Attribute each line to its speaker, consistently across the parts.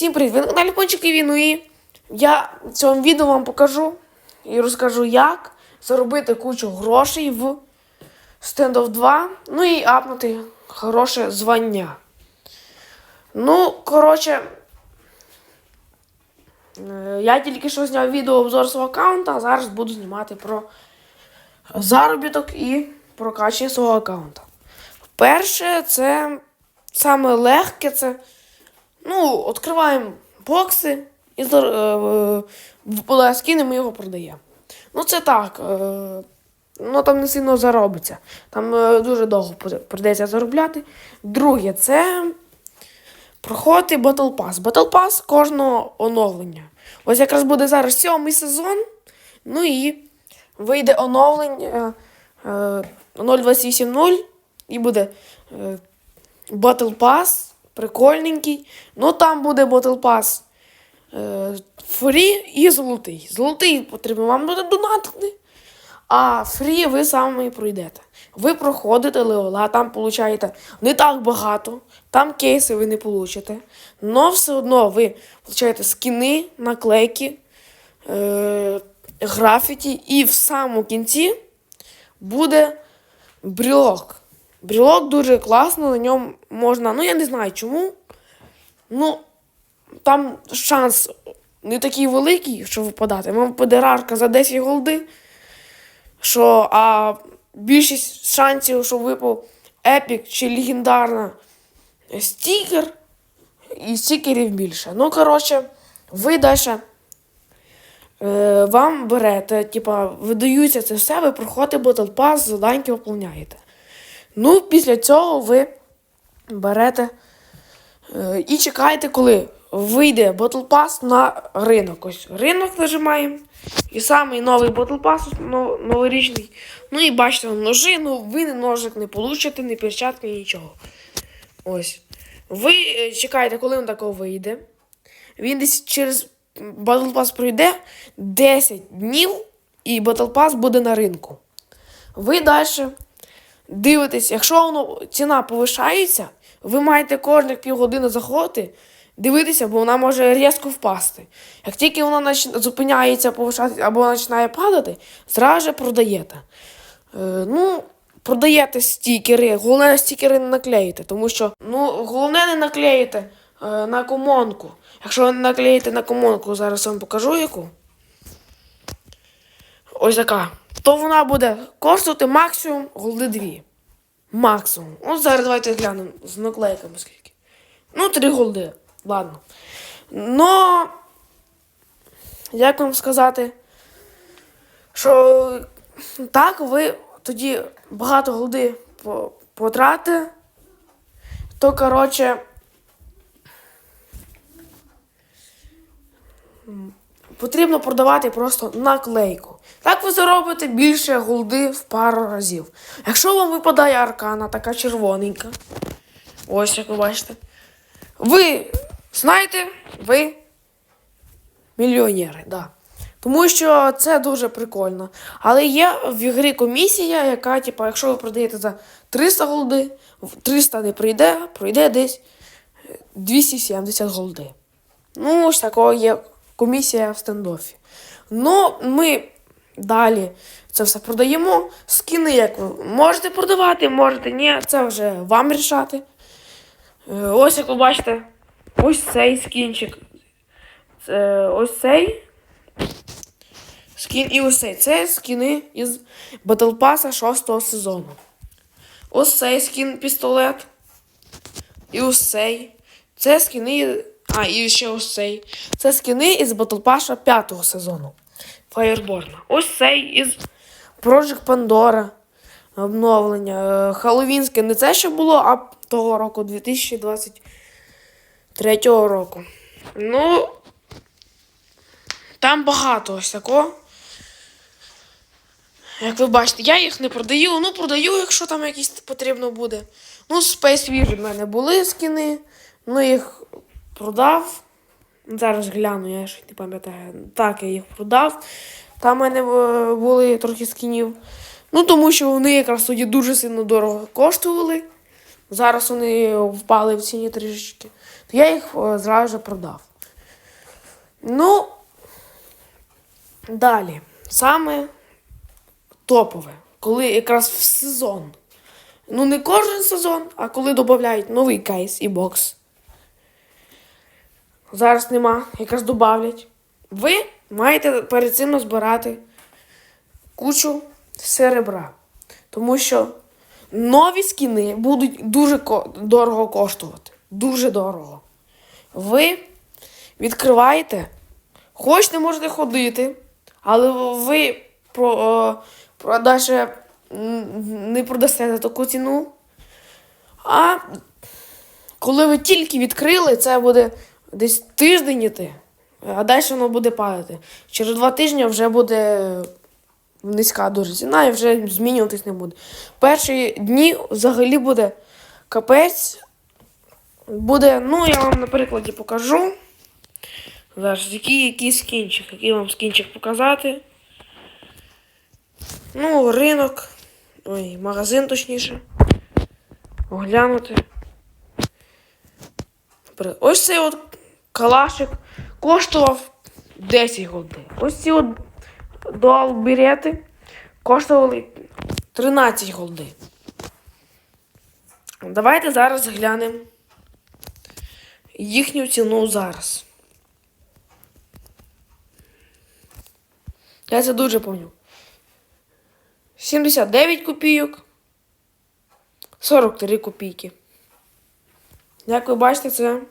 Speaker 1: Всім привіт! Ви на каналі Пончик ну і я в цьому відео вам покажу і розкажу, як заробити кучу грошей в Standoff 2, ну і апнути хороше звання. Ну, коротше, е, я тільки що зняв відео обзор свого аккаунта, а зараз буду знімати про заробіток і прокачання свого аккаунта. Перше, це саме легке, це Ну, відкриваємо бокси і е, е, скинемо його продаємо. Ну, це так. Е, ну, там не сильно заробиться. Там дуже довго при- прийдеться заробляти. Друге, це проходити Battle Pass. Battle Pass кожного оновлення. Ось якраз буде зараз сьомий сезон. Ну і вийде оновлення е, е, 0.28.0 і буде Battle Pass прикольненький. Ну там буде Battle Pass е, фрі і золотий. Золотий потрібно вам буде донатити. А фрі ви самі пройдете. Ви проходите левела, там получаєте не так багато, там кейси ви не получите. Но все одно ви получаєте скіни, наклейки, е, графіті, і в самому кінці буде брілок. Брілок дуже класно, на ньому можна. Ну, я не знаю чому. Ну, там шанс не такий великий, що випадати. Вам випаде за 10 голди. Що, а більшість шансів, що випав епік чи легендарна стікер, і стікерів більше. Ну, коротше, ви далі е, вам берете, типа, видаються це все, ви проходите Battle Pass, заданьки виповняєте. Ну, після цього ви берете е, і чекаєте, коли вийде Battle Pass на ринок. Ось ринок нажимаємо. І самий новий Battle Pass нов- новорічний. Ну і бачите, ножи, ну ви ножик не получите, ні перчатки, нічого. Ось. Ви е, чекаєте, коли він тако вийде. Він десь через Battle Pass пройде 10 днів, і Battle Pass буде на ринку. Ви далі дивитесь, якщо воно ціна повишається, ви маєте кожних півгодини заходити, дивитися, бо вона може різко впасти. Як тільки вона зупиняється повишатися або починає падати, зразу же продаєте. Е, ну, продаєте стікери, головне стікери не наклеїте, тому що ну, головне не наклеїте е, на комонку. Якщо ви не наклеїте на комонку, зараз вам покажу яку. Ось така. То вона буде коштувати максимум голди 2. Максимум. От зараз давайте глянемо з наклейками скільки. Ну, 3 голди. Ладно. Но, як вам сказати, що так, ви тоді багато голди по- потратите, то, коротше, потрібно продавати просто наклейку. Так ви заробите більше голди в пару разів. Якщо вам випадає аркана, така червоненька, ось як ви бачите, ви знаєте, ви мільйонери, да. Тому що це дуже прикольно. Але є в ігрі комісія, яка, типу, якщо ви продаєте за 300 голди, 300 не прийде, пройде десь е, 270 голди. Ну, ось такого є комісія в стендофі. Ну, ми далі це все продаємо. Скіни, як ви можете продавати, можете ні, це вже вам рішати. Е, Ось як ви бачите, ось цей скінчик. Це ось цей. Скін і ось цей. Це скіни із Pass 6 сезону. Ось цей скін пістолет. І ось цей. Це скіни. А, і ще ось цей. Це скіни із Battle Pass 5 сезону. Fireborn. Ось цей із Project Pandora. Обновлення. Хеллоуінське не це що було, а того року, 2023 року. Ну. Там багато ось такого. Як ви бачите, я їх не продаю. Ну, продаю, якщо там якісь потрібно буде. Ну, Space Wish в мене були скини. Ну, їх продав. Зараз гляну, я ще не пам'ятаю. Так, я їх продав. Там в мене е, були трохи скінів. Ну, тому що вони якраз тоді дуже сильно дорого коштували. Зараз вони впали в ціні трішечки. То я їх е, зразу продав. Ну, далі. Саме топове, коли якраз в сезон. Ну, не кожен сезон, а коли додають новий кейс і бокс. Зараз нема, якраз додавлять. Ви маєте перед цим назбирати кучу серебра. Тому що нові скіни будуть дуже дорого коштувати. Дуже дорого. Ви відкриваєте, хоч не можете ходити, але ви про, о, продаже не продасте за таку ціну. А коли ви тільки відкрили, це буде десь тиждень іти, а далі воно буде падати. Через два тижні вже буде низька дуже ціна і вже змінюватись не буде. Перші дні взагалі буде капець. Буде, ну, я вам на прикладі покажу. Зараз, який, який скінчик, який вам скінчик показати. Ну, ринок. Ой, магазин точніше. Оглянути. Ось цей от калашик коштував 10 голди. Ось ці от дуал коштували 13 голди. Давайте зараз глянемо їхню ціну зараз. Я це дуже пам'ятаю. 79 копійок. 43 копійки. Як ви бачите, це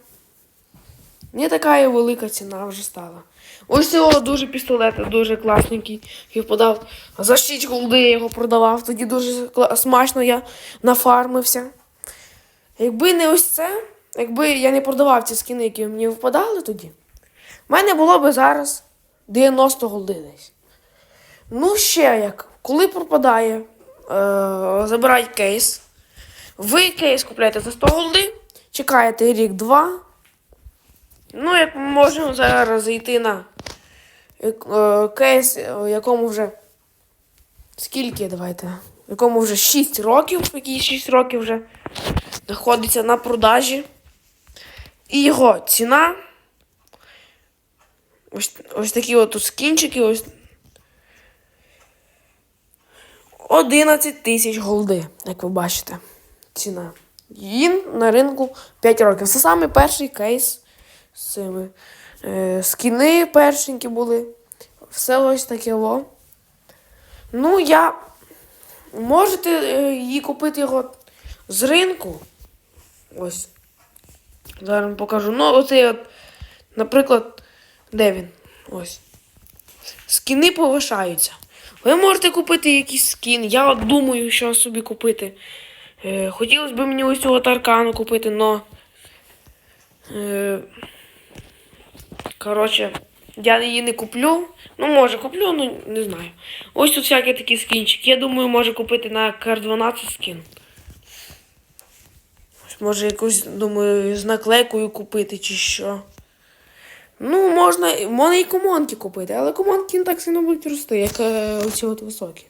Speaker 1: не така і велика ціна вже стала. Ось цього дуже пістолет, дуже класненький. Я подав за 6 голди я його продавав. Тоді дуже смачно я нафармився. Якби не ось це, якби я не продавав ці скини, які мені впадали тоді, в мене було би зараз 90 голди десь. Ну, ще як, коли пропадає, е, забирають кейс. Ви кейс купляєте за 100 голди, чекаєте рік-два. Ну, як ми можемо зараз зайти на е, кейс, е, якому вже скільки давайте? Якому вже 6 років, який 6 років вже знаходиться на продажі. І його ціна. Ось, ось такі от скінчики, ось 11 тисяч голди, як ви бачите. Ціна. Він на ринку 5 років. Це саме перший кейс цими. Е, скіни першенькі були. Все ось таке во. Ну, я. Можете е, купити його з ринку. Ось. Зараз вам покажу. Ну, оцей от, наприклад, де він? Ось. Скіни повишаються. Ви можете купити якийсь скін. Я от думаю, що собі купити. Е, хотілося б мені ось цього таркану купити, но. Е, коротше, я її не куплю. Ну, може, куплю, ну не знаю. Ось тут всякі такі скінчики. Я думаю, може купити на Кар-12 скін. Може якусь, думаю, з наклейкою купити чи що. Ну, можна, можна і комонки купити, але комонки не так сильно будуть рости, як е, оці от високі.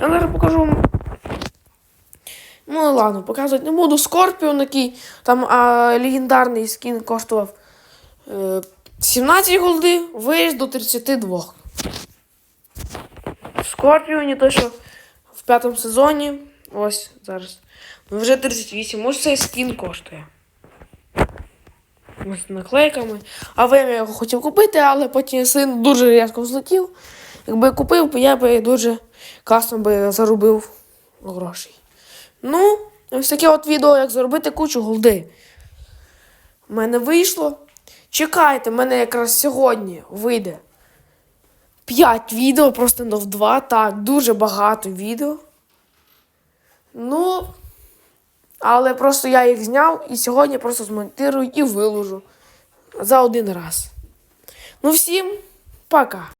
Speaker 1: Я зараз покажу вам. Ну, ладно, показувати не буду. Скорпіон, який там а, легендарний скін коштував е, 17 голди, виріс до 32. Скорпіоні той, що в п'ятому сезоні. Ось зараз. Ну, вже 38. Ось цей скін коштує. З наклейками. А ви я його хотів купити, але потім син дуже різко взлетів. Якби купив, я би дуже класно би заробив грошей. Ну, ось таке от відео, як заробити кучу голди. У мене вийшло. Чекайте, в мене якраз сьогодні вийде 5 відео, просто нов в 2. Так, дуже багато відео. Ну, але просто я їх зняв і сьогодні просто змонтирую і виложу за один раз. Ну, всім пока!